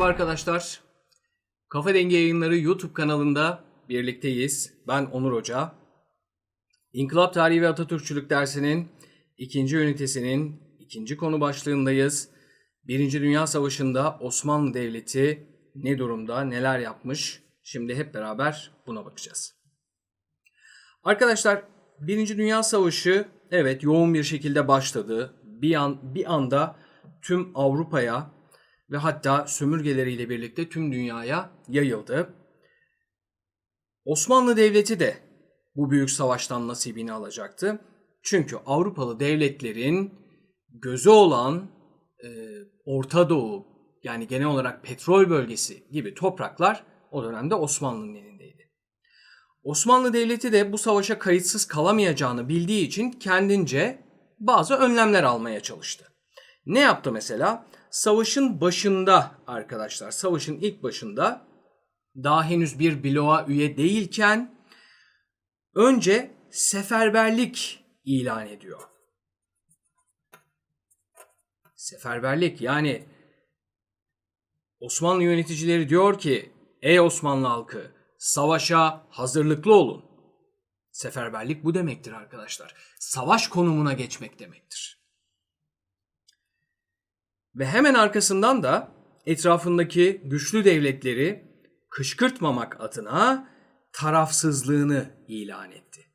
Merhaba arkadaşlar. Kafa Denge Yayınları YouTube kanalında birlikteyiz. Ben Onur Hoca. İnkılap Tarihi ve Atatürkçülük dersinin ikinci ünitesinin ikinci konu başlığındayız. Birinci Dünya Savaşı'nda Osmanlı Devleti ne durumda, neler yapmış? Şimdi hep beraber buna bakacağız. Arkadaşlar Birinci Dünya Savaşı evet yoğun bir şekilde başladı. Bir an bir anda tüm Avrupa'ya ve hatta sömürgeleriyle birlikte tüm dünyaya yayıldı. Osmanlı Devleti de bu büyük savaştan nasibini alacaktı. Çünkü Avrupalı devletlerin gözü olan e, Orta Doğu yani genel olarak petrol bölgesi gibi topraklar o dönemde Osmanlı'nın elindeydi. Osmanlı Devleti de bu savaşa kayıtsız kalamayacağını bildiği için kendince bazı önlemler almaya çalıştı. Ne yaptı mesela? Savaşın başında arkadaşlar, savaşın ilk başında daha henüz bir bloğa üye değilken önce seferberlik ilan ediyor. Seferberlik yani Osmanlı yöneticileri diyor ki ey Osmanlı halkı savaşa hazırlıklı olun. Seferberlik bu demektir arkadaşlar. Savaş konumuna geçmek demektir. Ve hemen arkasından da etrafındaki güçlü devletleri kışkırtmamak adına tarafsızlığını ilan etti.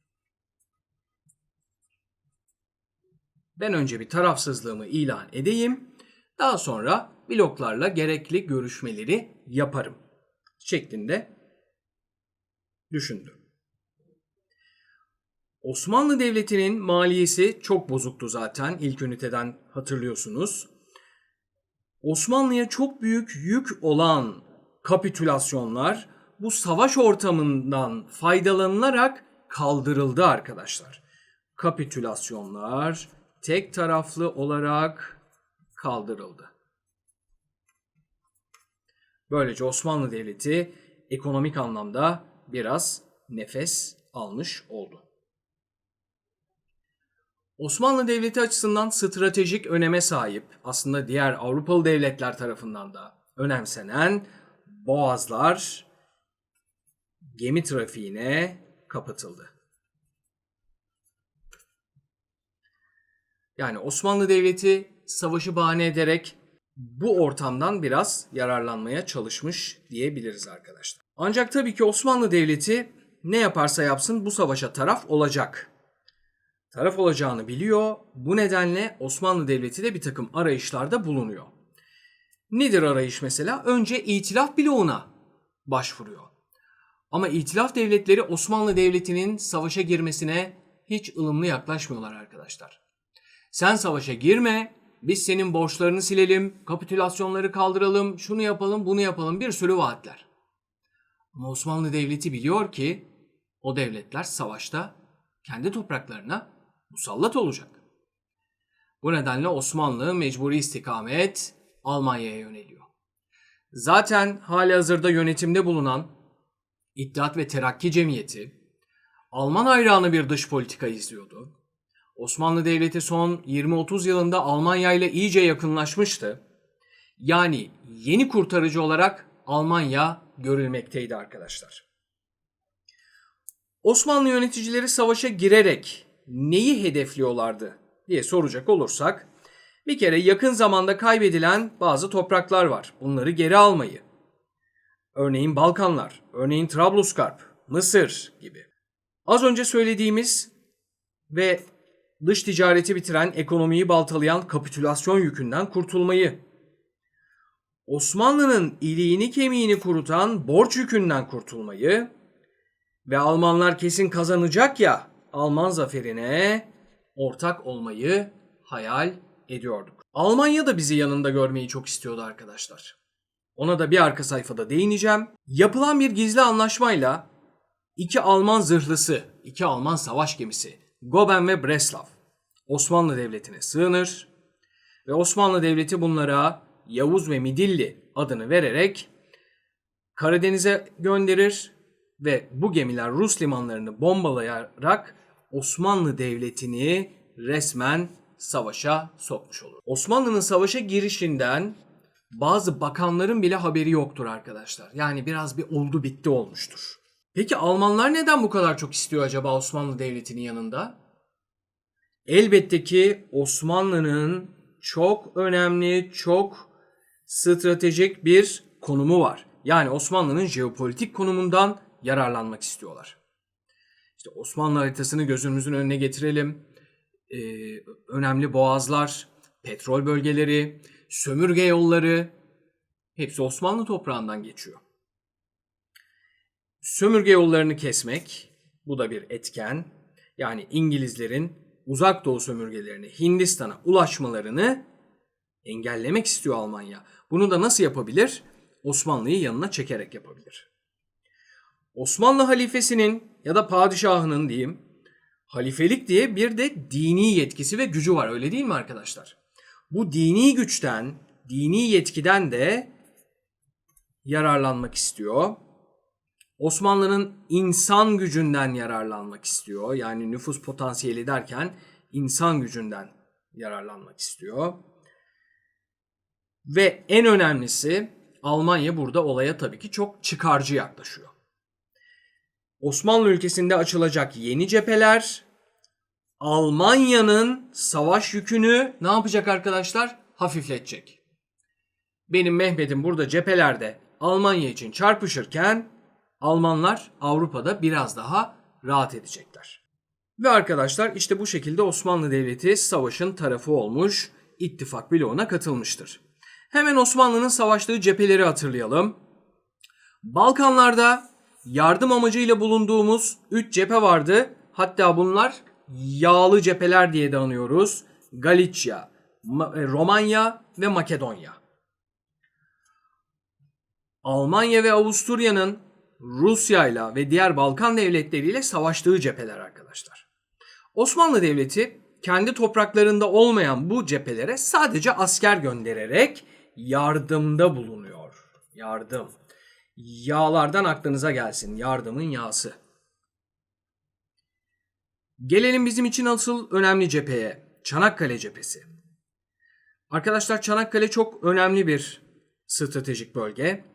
Ben önce bir tarafsızlığımı ilan edeyim. Daha sonra bloklarla gerekli görüşmeleri yaparım. Şeklinde düşündü. Osmanlı Devleti'nin maliyesi çok bozuktu zaten. İlk üniteden hatırlıyorsunuz. Osmanlı'ya çok büyük yük olan kapitülasyonlar bu savaş ortamından faydalanılarak kaldırıldı arkadaşlar. Kapitülasyonlar tek taraflı olarak kaldırıldı. Böylece Osmanlı Devleti ekonomik anlamda biraz nefes almış oldu. Osmanlı Devleti açısından stratejik öneme sahip, aslında diğer Avrupalı devletler tarafından da önemsenen boğazlar gemi trafiğine kapatıldı. Yani Osmanlı Devleti savaşı bahane ederek bu ortamdan biraz yararlanmaya çalışmış diyebiliriz arkadaşlar. Ancak tabii ki Osmanlı Devleti ne yaparsa yapsın bu savaşa taraf olacak. Taraf olacağını biliyor. Bu nedenle Osmanlı Devleti de bir takım arayışlarda bulunuyor. Nedir arayış mesela? Önce itilaf bloğuna başvuruyor. Ama itilaf devletleri Osmanlı Devleti'nin savaşa girmesine hiç ılımlı yaklaşmıyorlar arkadaşlar. Sen savaşa girme, biz senin borçlarını silelim, kapitülasyonları kaldıralım, şunu yapalım, bunu yapalım bir sürü vaatler. Ama Osmanlı Devleti biliyor ki o devletler savaşta kendi topraklarına musallat olacak. Bu nedenle Osmanlı mecburi istikamet Almanya'ya yöneliyor. Zaten hali hazırda yönetimde bulunan İttihat ve Terakki Cemiyeti Alman hayranı bir dış politika izliyordu. Osmanlı Devleti son 20-30 yılında Almanya ile iyice yakınlaşmıştı. Yani yeni kurtarıcı olarak Almanya görülmekteydi arkadaşlar. Osmanlı yöneticileri savaşa girerek neyi hedefliyorlardı diye soracak olursak bir kere yakın zamanda kaybedilen bazı topraklar var. Bunları geri almayı. Örneğin Balkanlar, örneğin Trablusgarp, Mısır gibi. Az önce söylediğimiz ve dış ticareti bitiren, ekonomiyi baltalayan kapitülasyon yükünden kurtulmayı. Osmanlı'nın iliğini kemiğini kurutan borç yükünden kurtulmayı ve Almanlar kesin kazanacak ya Alman zaferine ortak olmayı hayal ediyorduk. Almanya da bizi yanında görmeyi çok istiyordu arkadaşlar. Ona da bir arka sayfada değineceğim. Yapılan bir gizli anlaşmayla iki Alman zırhlısı, iki Alman savaş gemisi Goben ve Breslav Osmanlı Devleti'ne sığınır ve Osmanlı Devleti bunlara Yavuz ve Midilli adını vererek Karadeniz'e gönderir ve bu gemiler Rus limanlarını bombalayarak Osmanlı Devleti'ni resmen savaşa sokmuş olur. Osmanlı'nın savaşa girişinden bazı bakanların bile haberi yoktur arkadaşlar. Yani biraz bir oldu bitti olmuştur. Peki Almanlar neden bu kadar çok istiyor acaba Osmanlı Devleti'nin yanında? Elbette ki Osmanlı'nın çok önemli, çok stratejik bir konumu var. Yani Osmanlı'nın jeopolitik konumundan yararlanmak istiyorlar. İşte Osmanlı haritasını gözümüzün önüne getirelim. Ee, önemli boğazlar, petrol bölgeleri, sömürge yolları hepsi Osmanlı toprağından geçiyor. Sömürge yollarını kesmek bu da bir etken. Yani İngilizlerin uzak doğu sömürgelerini Hindistan'a ulaşmalarını engellemek istiyor Almanya. Bunu da nasıl yapabilir? Osmanlı'yı yanına çekerek yapabilir. Osmanlı halifesinin ya da padişahının diyeyim halifelik diye bir de dini yetkisi ve gücü var öyle değil mi arkadaşlar? Bu dini güçten, dini yetkiden de yararlanmak istiyor. Osmanlı'nın insan gücünden yararlanmak istiyor. Yani nüfus potansiyeli derken insan gücünden yararlanmak istiyor. Ve en önemlisi Almanya burada olaya tabii ki çok çıkarcı yaklaşıyor. Osmanlı ülkesinde açılacak yeni cepheler Almanya'nın savaş yükünü ne yapacak arkadaşlar? Hafifletecek. Benim Mehmet'im burada cephelerde Almanya için çarpışırken Almanlar Avrupa'da biraz daha rahat edecekler. Ve arkadaşlar işte bu şekilde Osmanlı Devleti savaşın tarafı olmuş, ittifak bloğuna katılmıştır. Hemen Osmanlı'nın savaştığı cepheleri hatırlayalım. Balkanlarda yardım amacıyla bulunduğumuz 3 cephe vardı. Hatta bunlar yağlı cepheler diye de anıyoruz. Galicia, Romanya ve Makedonya. Almanya ve Avusturya'nın Rusya ile ve diğer Balkan devletleriyle savaştığı cepheler arkadaşlar. Osmanlı Devleti kendi topraklarında olmayan bu cephelere sadece asker göndererek yardımda bulunuyor. Yardım. Yağlardan aklınıza gelsin. Yardımın yağsı. Gelelim bizim için asıl önemli cepheye. Çanakkale cephesi. Arkadaşlar Çanakkale çok önemli bir stratejik bölge.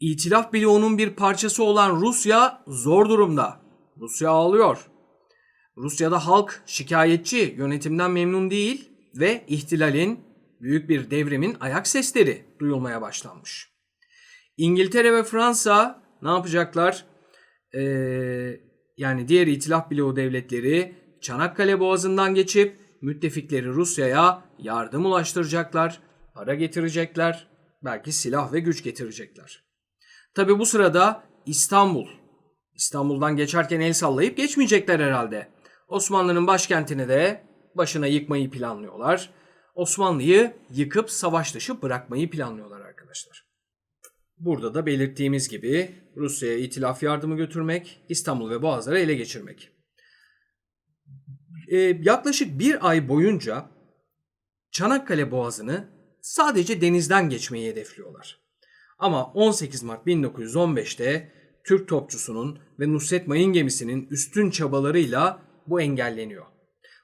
İtilaf bloğunun bir parçası olan Rusya zor durumda. Rusya ağlıyor. Rusya'da halk şikayetçi, yönetimden memnun değil ve ihtilalin, büyük bir devrimin ayak sesleri duyulmaya başlanmış. İngiltere ve Fransa ne yapacaklar? Ee, yani diğer itilaf bloğu devletleri Çanakkale Boğazı'ndan geçip müttefikleri Rusya'ya yardım ulaştıracaklar, para getirecekler, belki silah ve güç getirecekler. Tabi bu sırada İstanbul, İstanbul'dan geçerken el sallayıp geçmeyecekler herhalde. Osmanlı'nın başkentini de başına yıkmayı planlıyorlar. Osmanlı'yı yıkıp savaş dışı bırakmayı planlıyorlar arkadaşlar. Burada da belirttiğimiz gibi Rusya'ya itilaf yardımı götürmek, İstanbul ve Boğazları ele geçirmek. Ee, yaklaşık bir ay boyunca Çanakkale Boğazı'nı sadece denizden geçmeyi hedefliyorlar. Ama 18 Mart 1915'te Türk topçusunun ve Nusret Mayın gemisinin üstün çabalarıyla bu engelleniyor.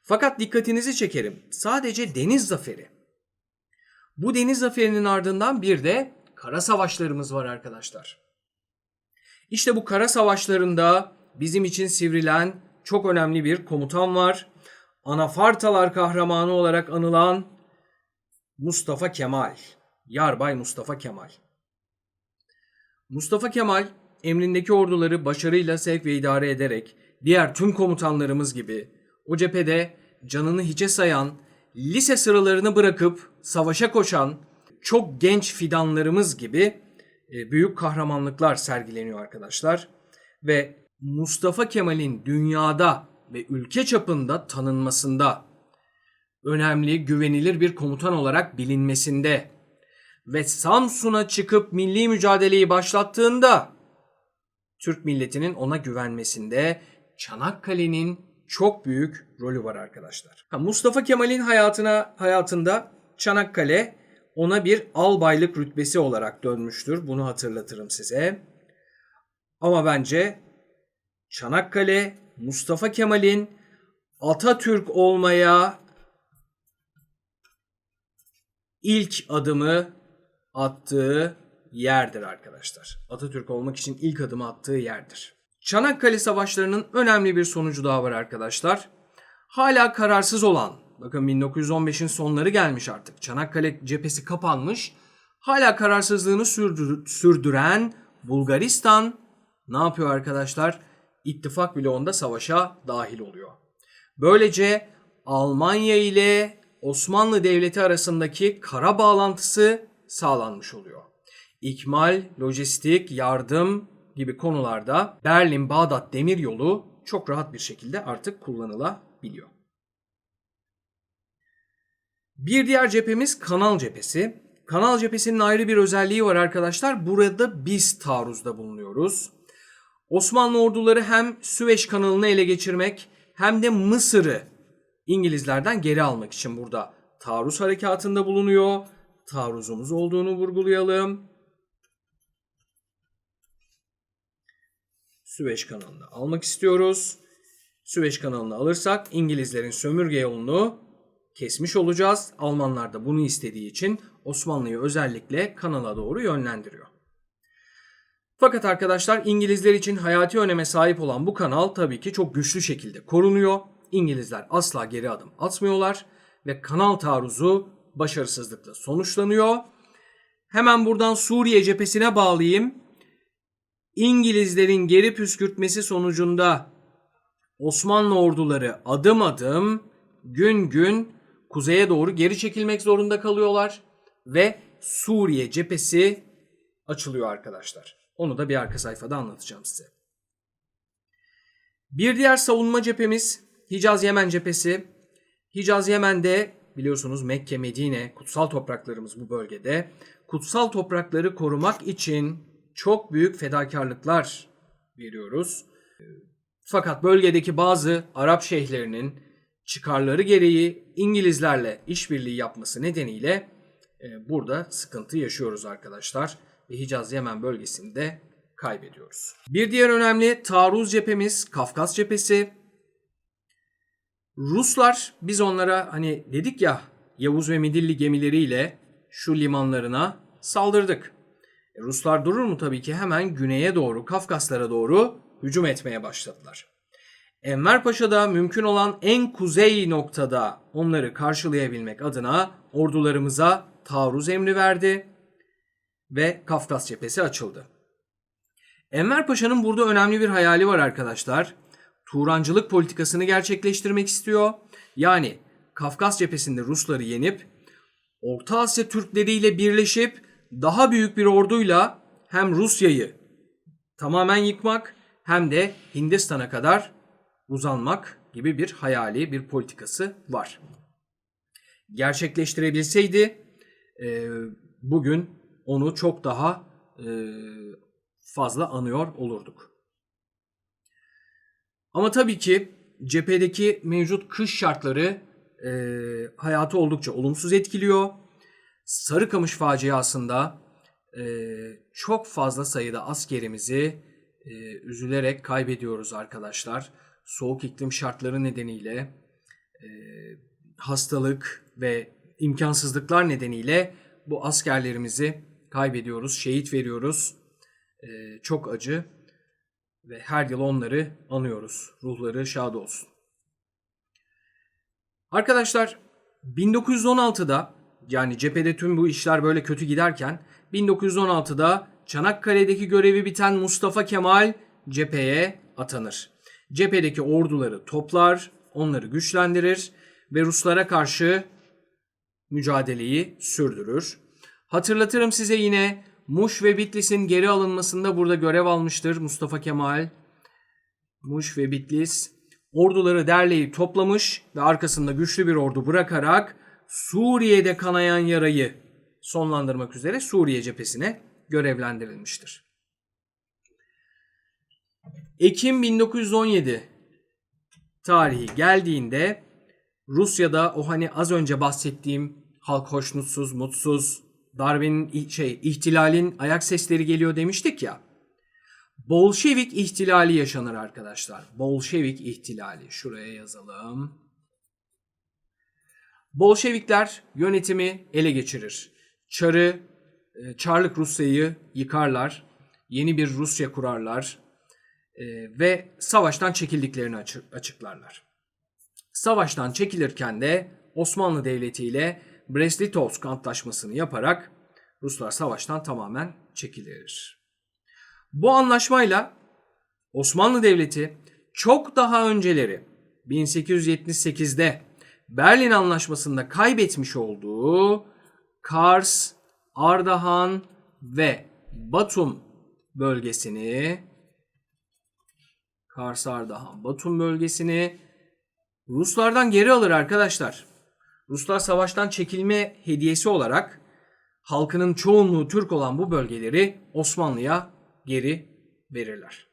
Fakat dikkatinizi çekerim. Sadece deniz zaferi. Bu deniz zaferinin ardından bir de kara savaşlarımız var arkadaşlar. İşte bu kara savaşlarında bizim için sivrilen çok önemli bir komutan var. Anafartalar kahramanı olarak anılan Mustafa Kemal. Yarbay Mustafa Kemal. Mustafa Kemal emrindeki orduları başarıyla sevk ve idare ederek diğer tüm komutanlarımız gibi o cephede canını hiçe sayan, lise sıralarını bırakıp savaşa koşan çok genç fidanlarımız gibi e, büyük kahramanlıklar sergileniyor arkadaşlar. Ve Mustafa Kemal'in dünyada ve ülke çapında tanınmasında, önemli, güvenilir bir komutan olarak bilinmesinde ve Samsun'a çıkıp milli mücadeleyi başlattığında Türk milletinin ona güvenmesinde Çanakkale'nin çok büyük rolü var arkadaşlar. Mustafa Kemal'in hayatına hayatında Çanakkale ona bir albaylık rütbesi olarak dönmüştür. Bunu hatırlatırım size. Ama bence Çanakkale Mustafa Kemal'in Atatürk olmaya ilk adımı attığı yerdir arkadaşlar. Atatürk olmak için ilk adımı attığı yerdir. Çanakkale Savaşları'nın önemli bir sonucu daha var arkadaşlar. Hala kararsız olan, bakın 1915'in sonları gelmiş artık. Çanakkale cephesi kapanmış. Hala kararsızlığını sürdür- sürdüren Bulgaristan ne yapıyor arkadaşlar? İttifak bloğunda savaşa dahil oluyor. Böylece Almanya ile Osmanlı Devleti arasındaki kara bağlantısı sağlanmış oluyor. İkmal, lojistik, yardım gibi konularda Berlin-Bağdat demiryolu çok rahat bir şekilde artık kullanılabiliyor. Bir diğer cephemiz kanal cephesi. Kanal cephesinin ayrı bir özelliği var arkadaşlar. Burada biz taarruzda bulunuyoruz. Osmanlı orduları hem Süveyş kanalını ele geçirmek hem de Mısır'ı İngilizlerden geri almak için burada taarruz harekatında bulunuyor. Taarruzumuz olduğunu vurgulayalım. Süveyş kanalını almak istiyoruz. Süveyş kanalını alırsak İngilizlerin sömürge yolunu kesmiş olacağız. Almanlar da bunu istediği için Osmanlı'yı özellikle kanala doğru yönlendiriyor. Fakat arkadaşlar İngilizler için hayati öneme sahip olan bu kanal tabii ki çok güçlü şekilde korunuyor. İngilizler asla geri adım atmıyorlar ve kanal taarruzu başarısızlıkla sonuçlanıyor. Hemen buradan Suriye cephesine bağlayayım. İngilizlerin geri püskürtmesi sonucunda Osmanlı orduları adım adım gün gün kuzeye doğru geri çekilmek zorunda kalıyorlar ve Suriye cephesi açılıyor arkadaşlar. Onu da bir arka sayfada anlatacağım size. Bir diğer savunma cephemiz Hicaz Yemen cephesi. Hicaz Yemen'de biliyorsunuz Mekke, Medine kutsal topraklarımız bu bölgede. Kutsal toprakları korumak için çok büyük fedakarlıklar veriyoruz. Fakat bölgedeki bazı Arap şeyhlerinin çıkarları gereği İngilizlerle işbirliği yapması nedeniyle e, burada sıkıntı yaşıyoruz arkadaşlar ve Hicaz Yemen bölgesinde kaybediyoruz. Bir diğer önemli taarruz cephemiz Kafkas cephesi. Ruslar biz onlara hani dedik ya Yavuz ve Midilli gemileriyle şu limanlarına saldırdık. E, Ruslar durur mu tabii ki hemen güneye doğru Kafkaslara doğru hücum etmeye başladılar. Enver Paşa da mümkün olan en kuzey noktada onları karşılayabilmek adına ordularımıza taarruz emri verdi ve Kafkas cephesi açıldı. Enver Paşa'nın burada önemli bir hayali var arkadaşlar. Turancılık politikasını gerçekleştirmek istiyor. Yani Kafkas cephesinde Rusları yenip Orta Asya Türkleriyle birleşip daha büyük bir orduyla hem Rusya'yı tamamen yıkmak hem de Hindistan'a kadar uzanmak gibi bir hayali, bir politikası var. Gerçekleştirebilseydi e, bugün onu çok daha e, fazla anıyor olurduk. Ama tabii ki cephedeki mevcut kış şartları e, hayatı oldukça olumsuz etkiliyor. Sarıkamış faciasında e, çok fazla sayıda askerimizi e, üzülerek kaybediyoruz arkadaşlar. Soğuk iklim şartları nedeniyle e, hastalık ve imkansızlıklar nedeniyle bu askerlerimizi kaybediyoruz, şehit veriyoruz. E, çok acı ve her yıl onları anıyoruz. Ruhları şad olsun. Arkadaşlar 1916'da yani cephede tüm bu işler böyle kötü giderken 1916'da Çanakkale'deki görevi biten Mustafa Kemal cepheye atanır. Cephedeki orduları toplar, onları güçlendirir ve Ruslara karşı mücadeleyi sürdürür. Hatırlatırım size yine Muş ve Bitlis'in geri alınmasında burada görev almıştır Mustafa Kemal. Muş ve Bitlis orduları derleyip toplamış ve arkasında güçlü bir ordu bırakarak Suriye'de kanayan yarayı sonlandırmak üzere Suriye cephesine görevlendirilmiştir. Ekim 1917 tarihi geldiğinde Rusya'da o hani az önce bahsettiğim halk hoşnutsuz, mutsuz, darbenin şey ihtilalin ayak sesleri geliyor demiştik ya. Bolşevik ihtilali yaşanır arkadaşlar. Bolşevik ihtilali. Şuraya yazalım. Bolşevikler yönetimi ele geçirir. Çarı, e, Çarlık Rusya'yı yıkarlar. Yeni bir Rusya kurarlar. E, ve savaştan çekildiklerini açı- açıklarlar. Savaştan çekilirken de Osmanlı Devleti ile Brest-Litovsk antlaşmasını yaparak Ruslar savaştan tamamen çekilir. Bu anlaşmayla Osmanlı Devleti çok daha önceleri 1878'de Berlin Anlaşması'nda kaybetmiş olduğu Kars, Ardahan ve Batum bölgesini Kars, Ardahan, Batum bölgesini Ruslardan geri alır arkadaşlar. Ruslar savaştan çekilme hediyesi olarak halkının çoğunluğu Türk olan bu bölgeleri Osmanlı'ya geri verirler.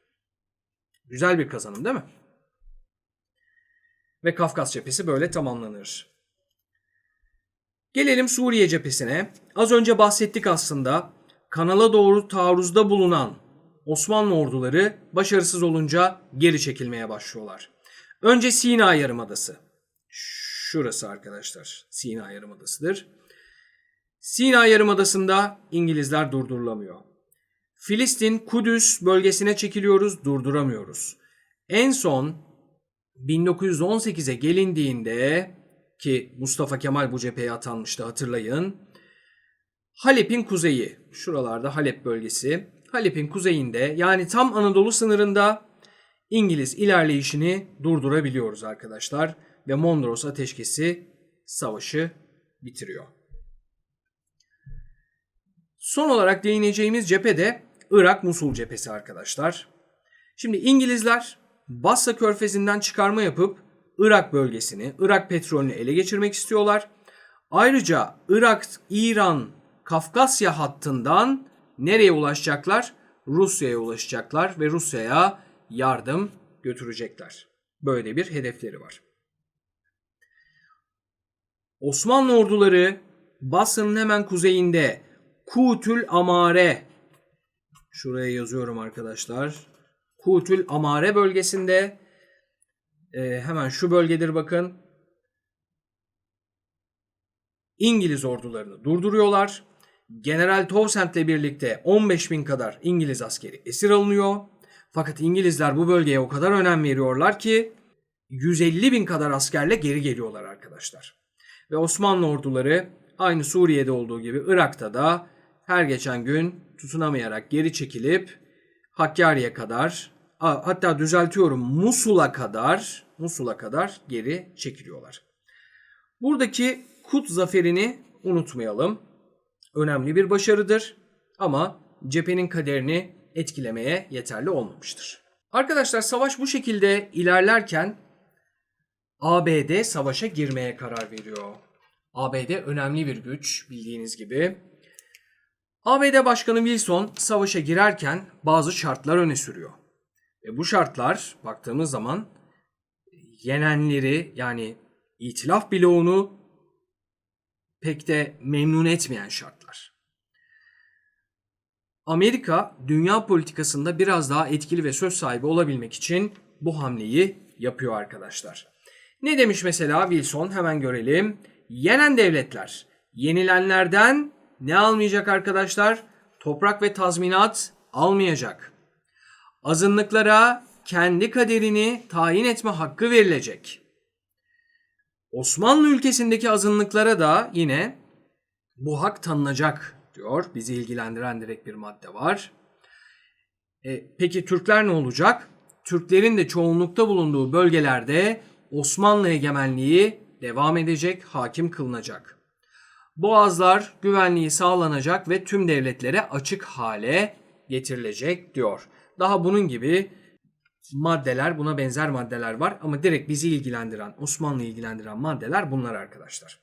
Güzel bir kazanım değil mi? Ve Kafkas cephesi böyle tamamlanır. Gelelim Suriye cephesine. Az önce bahsettik aslında. Kanala doğru taarruzda bulunan Osmanlı orduları başarısız olunca geri çekilmeye başlıyorlar. Önce Sina Yarımadası. Şurası arkadaşlar. Sina Yarımadası'dır. Sina Yarımadası'nda İngilizler durdurulamıyor. Filistin, Kudüs bölgesine çekiliyoruz, durduramıyoruz. En son 1918'e gelindiğinde ki Mustafa Kemal bu cepheye atanmıştı hatırlayın. Halep'in kuzeyi, şuralarda Halep bölgesi. Halep'in kuzeyinde yani tam Anadolu sınırında İngiliz ilerleyişini durdurabiliyoruz arkadaşlar. Ve Mondros Ateşkesi savaşı bitiriyor. Son olarak değineceğimiz cephe de Irak-Musul cephesi arkadaşlar. Şimdi İngilizler Basra körfezinden çıkarma yapıp Irak bölgesini, Irak petrolünü ele geçirmek istiyorlar. Ayrıca Irak, İran, Kafkasya hattından nereye ulaşacaklar? Rusya'ya ulaşacaklar ve Rusya'ya yardım götürecekler. Böyle bir hedefleri var. Osmanlı orduları Basra'nın hemen kuzeyinde Kutül Amare şuraya yazıyorum arkadaşlar. Kutül Amare bölgesinde e, hemen şu bölgedir bakın. İngiliz ordularını durduruyorlar. General Towsend'le birlikte 15 bin kadar İngiliz askeri esir alınıyor. Fakat İngilizler bu bölgeye o kadar önem veriyorlar ki 150 bin kadar askerle geri geliyorlar arkadaşlar. Ve Osmanlı orduları aynı Suriye'de olduğu gibi Irak'ta da her geçen gün tutunamayarak geri çekilip Hakkari'ye kadar hatta düzeltiyorum Musul'a kadar Musul'a kadar geri çekiliyorlar. Buradaki Kut zaferini unutmayalım. Önemli bir başarıdır ama cephenin kaderini etkilemeye yeterli olmamıştır. Arkadaşlar savaş bu şekilde ilerlerken ABD savaşa girmeye karar veriyor. ABD önemli bir güç bildiğiniz gibi. ABD Başkanı Wilson savaşa girerken bazı şartlar öne sürüyor. Ve bu şartlar baktığımız zaman yenenleri yani itilaf bloğunu pek de memnun etmeyen şartlar. Amerika dünya politikasında biraz daha etkili ve söz sahibi olabilmek için bu hamleyi yapıyor arkadaşlar. Ne demiş mesela Wilson hemen görelim. Yenen devletler yenilenlerden ne almayacak arkadaşlar? Toprak ve tazminat almayacak. Azınlıklara kendi kaderini tayin etme hakkı verilecek. Osmanlı ülkesindeki azınlıklara da yine bu hak tanınacak diyor. Bizi ilgilendiren direkt bir madde var. E, peki Türkler ne olacak? Türklerin de çoğunlukta bulunduğu bölgelerde Osmanlı egemenliği devam edecek, hakim kılınacak. Boğazlar güvenliği sağlanacak ve tüm devletlere açık hale getirilecek diyor. Daha bunun gibi maddeler, buna benzer maddeler var ama direkt bizi ilgilendiren, Osmanlı'yı ilgilendiren maddeler bunlar arkadaşlar.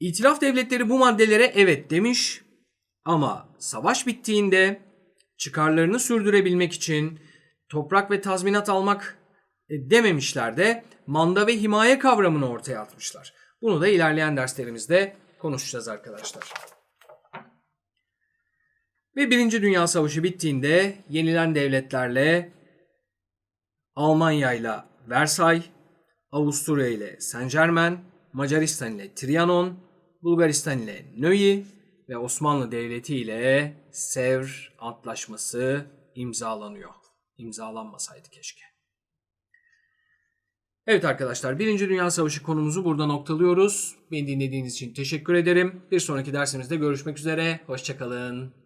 İtilaf devletleri bu maddelere evet demiş ama savaş bittiğinde çıkarlarını sürdürebilmek için toprak ve tazminat almak dememişler de manda ve himaye kavramını ortaya atmışlar. Bunu da ilerleyen derslerimizde konuşacağız arkadaşlar. Ve Birinci Dünya Savaşı bittiğinde yenilen devletlerle Almanya ile Versay, Avusturya ile Saint Germain, Macaristan ile Trianon, Bulgaristan ile Nöyi ve Osmanlı Devleti ile Sevr Antlaşması imzalanıyor. İmzalanmasaydı keşke. Evet arkadaşlar Birinci Dünya Savaşı konumuzu burada noktalıyoruz. Beni dinlediğiniz için teşekkür ederim. Bir sonraki dersimizde görüşmek üzere. Hoşçakalın.